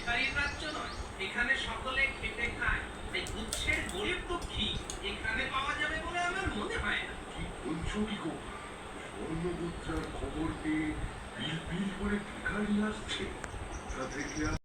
ভিখারির রাজ্য নয়, এখানে সকলে খেটে খায়। তাই গুচ্ছের গরিব দুঃখী এখানে পাওয়া যাবে বলে আমার মনে হয় না। কি বলছো কি গো স্বর্ণমুদ্রার খবর পেয়ে বিল বিল করে ভিখারি আসছে। তা থেকে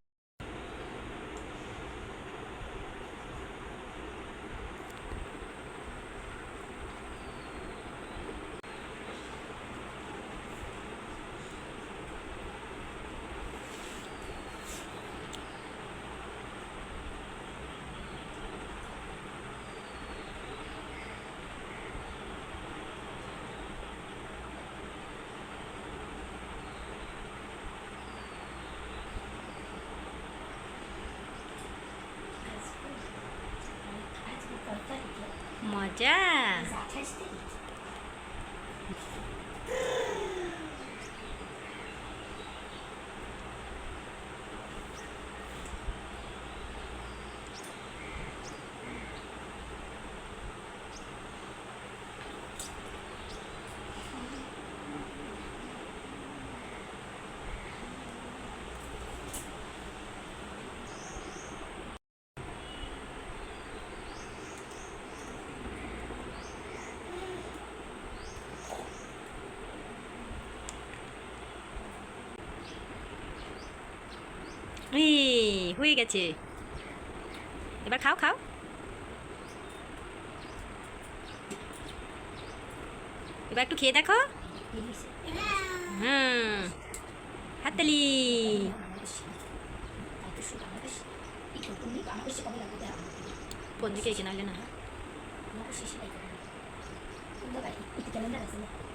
Oh, yeah. Is হয়ে গেছে। এবার খাও খাও। এবার একটু খেয়ে দেখো। হুম। হাততালি। কোন দিকে এগিয়ে না ক্যালেন্ডার না।